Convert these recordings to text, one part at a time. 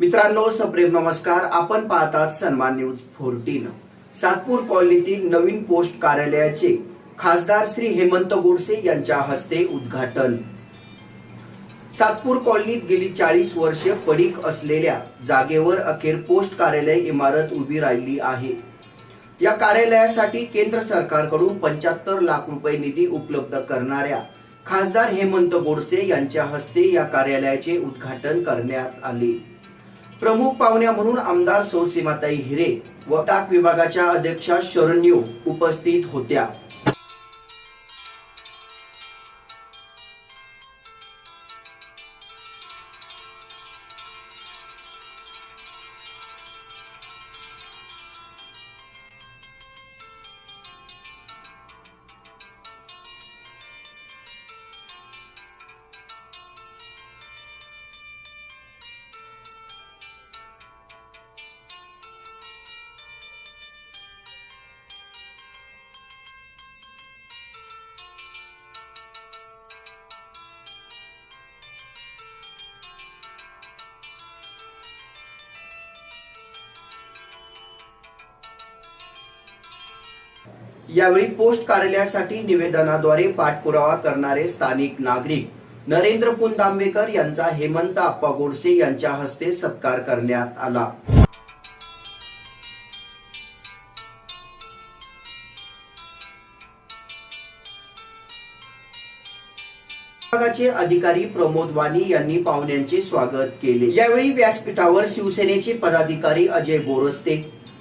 मित्रांनो सप्रेम नमस्कार. आपण पाहतात सन्मान न्यूज फोर्टीन. सातपूर कॉलनीतील नवीन पोस्ट कार्यालयाचे खासदार श्री हेमंत गोडसे यांच्या हस्ते उद्घाटन. सातपूर कॉलनीत गेली चाळीस वर्षे पडीक असलेल्या जागेवर अखेर पोस्ट कार्यालय इमारत उभी राहिली आहे. या कार्यालयासाठी केंद्र सरकारकडून पंच्याहत्तर लाख रुपये निधी उपलब्ध करणाऱ्या खासदार हेमंत गोडसे यांच्या हस्ते या कार्यालयाचे उद्घाटन करण्यात आले. प्रमुख पाहुण्या म्हणून आमदार सौ सीमाताई हिरे व टाक विभागाच्या अध्यक्षा शरण्यू उपस्थित होत्या. यावेळी पोस्ट कार्यालयासाठी निवेदनाद्वारे पाठपुरावा करणारे स्थानिक नागरिक नरेंद्र पुनदांबेकर यांचा हेमंत आप्पा गोडसे यांच्या हस्ते सत्कार करण्यात आला. विभागाचे अधिकारी प्रमोद वाणी यांनी पाहुण्यांचे स्वागत केले. यावेळी व्यासपीठावर शिवसेनेचे पदाधिकारी अजय बोरस्ते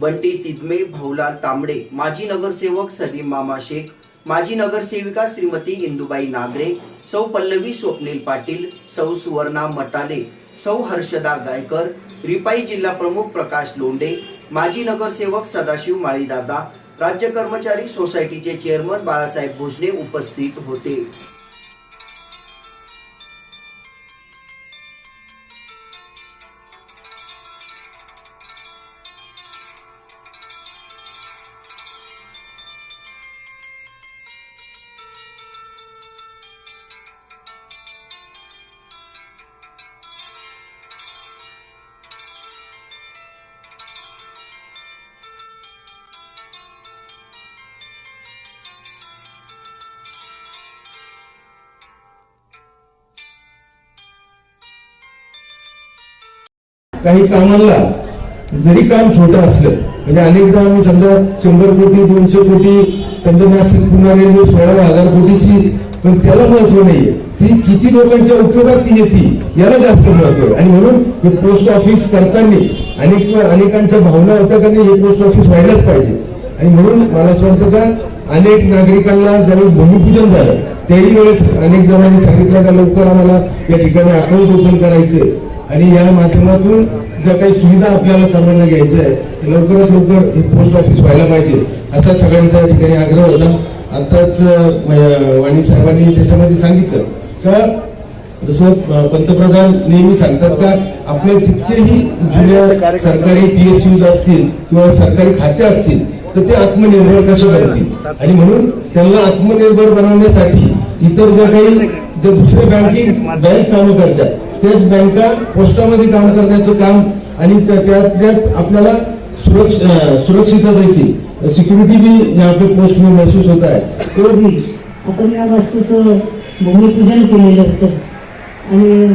बंटी तिदमे भाऊलाल तांबडे माजी नगरसेवक सलीम मामा शेख माजी नगरसेविका श्रीमती इंदुबाई नागरे सौ पल्लवी स्वप्नील पाटील सौ सुवर्णा मटाले सौ हर्षदा गायकर रिपाई जिल्हा प्रमुख प्रकाश लोंडे माजी नगरसेवक सदाशिव माळीदादा राज्य कर्मचारी सोसायटीचे चेअरमन बाळासाहेब भोजने उपस्थित होते. काही कामांना जरी काम छोटं असलं म्हणजे अनेकदा आम्ही समजा शंभर कोटी दोनशे कोटी समजा नाशिक पुन्हा रेल्वे सोळा हजार कोटीची पण त्याला महत्त्व नाहीये. ती किती लोकांच्या उपयोगात ती येते याला जास्त महत्त्व आहे. आणि म्हणून हे पोस्ट ऑफिस करताना अनेक अनेकांच्या भावना होत्या का हे पोस्ट ऑफिस व्हायलाच पाहिजे. आणि म्हणून मला असं वाटतं का अनेक नागरिकांना ज्यावेळेस भूमिपूजन झालं त्याही वेळेस अनेक जणांनी सांगितलं का लवकर आम्हाला या ठिकाणी अकाउंट ओपन करायचं आणि या माध्यमातून ज्या काही सुविधा आपल्याला सर्वांना घ्यायच्या आहे लवकरात लवकर हे पोस्ट ऑफिस व्हायला पाहिजे. असा सगळ्यांचा ठिकाणी आग्रह होता. आताच वाणी साहेबांनी त्याच्यामध्ये सांगितलं. का जसं पंतप्रधान नेहमी सांगतात का आपले जितकेही जुन्या सरकारी पीएसयूज असतील किंवा सरकारी खाते असतील तर ते आत्मनिर्भर कसे बनतील? आणि म्हणून त्यांना आत्मनिर्भर बनवण्यासाठी इतर ज्या काही जे दुसरे बँकिंग बँक कामं करतात तेच बँका पोस्टामध्ये काम करण्याचं काम आणि त्या- त्यात त्यात आपल्याला सुरक्ष सुरक्षितता देखील. सिक्युरिटी भी यहाँ पे पोस्ट में महसूस होता है तो हो. आपण या वास्तूचं भूमिपूजन केलेलं होतं. आणि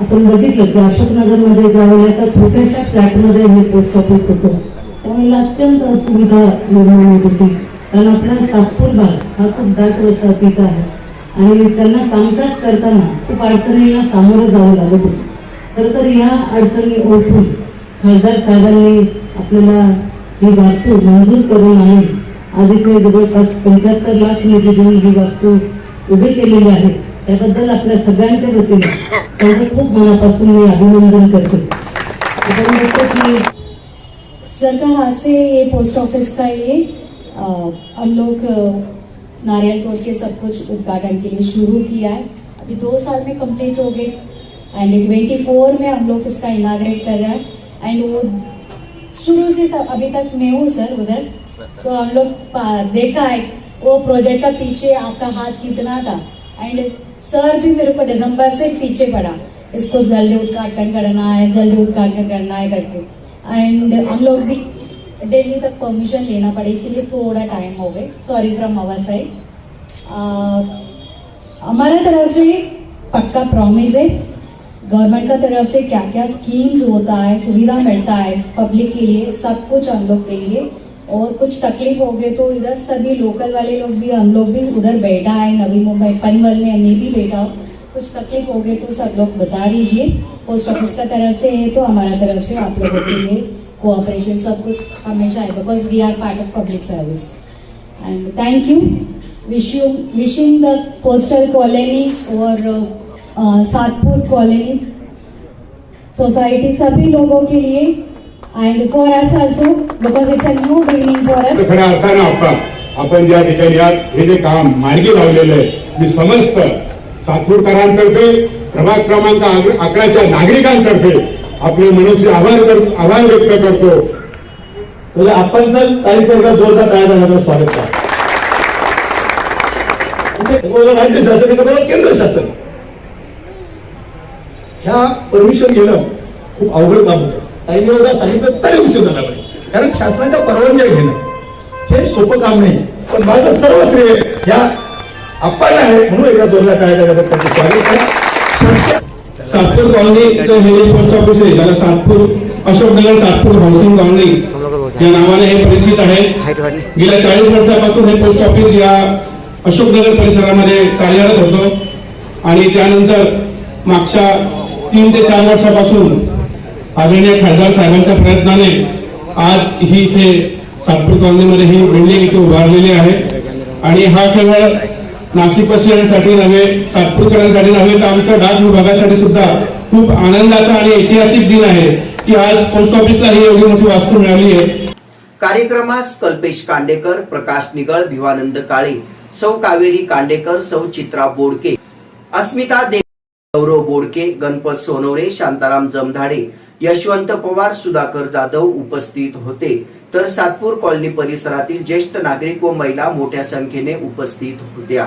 आपण बघितलं की अशोकनगरमध्ये ज्यावेळेला एका छोट्याशा फ्लॅटमध्ये हे पोस्ट ऑफिस होतं त्यावेळेला अत्यंत सुविधा निर्माण होत होती. कारण आपला सातपूर भाग हा खूप दाट वसाहतीचा आहे. आणि त्यांना कामकाज करताना खूप अडचणींना सामोरं जावं लागत होतं. खरं तर या अडचणी ओळखून खासदार साहेबांनी आपल्याला ही वास्तू मंजूर करून आणून आज इथे जवळपास पंच्याहत्तर लाख निधी देऊन ही वास्तू उभी केलेली आहे. त्याबद्दल आपल्या सगळ्यांच्या वतीने त्यांचं खूप मनापासून मी अभिनंदन करते. आपण बघतो की से ये पोस्ट ऑफिस का ये हम लोग नारियल तोड़ के सब कुछ उद्घाटन के लिए शुरू किया है। अभी दो साल में कंप्लीट हो गए। एंड ट्वेंटी फोर में हम लोग इसका इनाग्रेट कर रहे हैं। एंड वो शुरू से तक अभी तक मैं हूँ सर उधर। सो so, हम लोग देखा है वो प्रोजेक्ट का पीछे आपका हाथ कितना था। एंड सर भी मेरे को दिसंबर से पीछे पड़ा। इसको जल्दी उद्घाटन करना है जल्दी उद्घाटन करना है करके। एंड हम लोग भी दिल्ली तक परमिशन लेना पड़े, इसीलिए थोड़ा टाइम हो गए। सॉरी फ्रॉम आवर साइड हमारा तरफ़ से पक्का प्रॉमिस है। गवर्नमेंट का तरफ़ से क्या क्या स्कीम्स होता है, सुविधा मिलता है पब्लिक के लिए, सब कुछ हम लोग देंगे। और कुछ तकलीफ़ हो गए तो इधर सभी लोकल वाले लोग भी, हम लोग भी उधर बैठा है, नवी मुंबई, पनवल में हमने भी बैठा हो। कुछ तकलीफ़ हो गई तो सब लोग बता दीजिए। पोस्ट ऑफ़िस का तरफ़ से है तो हमारा तरफ़ से आप लोगों के लिए कोऑपरेशन सब कुछ हमेशा है because we are part of public service And thank you wish you wishing the coastal colony और uh, सातपुर कॉलोनी सोसाइटी सभी लोगों के लिए and for us also because it's a new beginning for us. खऱ्या अर्थानं आपण आपण ज्या ठिकाणी आहात हे जे काम मार्गी लावलेलं आहे मी समस्त सातपूरकरांतर्फे प्रभाग क्रमांक अकराच्या नागरिकांतर्फे आपले मनस्वी आभार कर आभार व्यक्त करतो. म्हणजे आपण सर काही सरकार जोरदार टाळ्या झाल्याचं स्वागत करा. म्हणजे राज्य शासन एका केंद्र शासन. ह्या परमिशन घेणं खूप अवघड काम होतं. काही एवढा सांगितलं तरी उशीर झाला पाहिजे. कारण शासनाच्या परवानग्या घेणं हे सोपं काम नाही. पण माझं सर्व श्रेय ह्या आपण आहे. म्हणून एकदा जोरदार टाळ्या झाल्याचं त्यांचं स्वागत करा. सातपूर कॉलनीचं हे जे पोस्ट ऑफिस आहे त्याला सातपूर अशोकनगर सातपूर हाऊसिंग कॉलनी या नावाने हे परिचित आहे. गेल्या चाळीस वर्षापासून हे पोस्ट ऑफिस या अशोकनगर परिसरामध्ये कार्यरत होतं. आणि त्यानंतर मागच्या तीन ते चार वर्षापासून आदरणीय खासदार साहेबांच्या प्रयत्नाने आज ही इथे सातपूर कॉलनीमध्ये ही बिल्डिंग इथे उभारलेली आहे. आणि हा केवळ नाशिकवासियांसाठी नव्हे सातपूरकरांसाठी नव्हे तर आमच्या डाक विभागासाठी सुद्धा खूप आनंदाचा आणि ऐतिहासिक दिन आहे की आज पोस्ट ऑफिसला ही एवढी मोठी वास्तू मिळाली आहे. कार्यक्रमास कल्पेश कांडेकर प्रकाश निगळ भिवानंद काळे सौ कावेरी कांडेकर सौ चित्रा बोडके अस्मिता देव गौरव बोडके गणपत सोनवरे शांताराम जमधाडे यशवंत पवार सुधाकर जाधव उपस्थित होते. तर सातपूर कॉलनी परिसरातील ज्येष्ठ नागरिक व महिला मोठ्या संख्येने उपस्थित होत्या.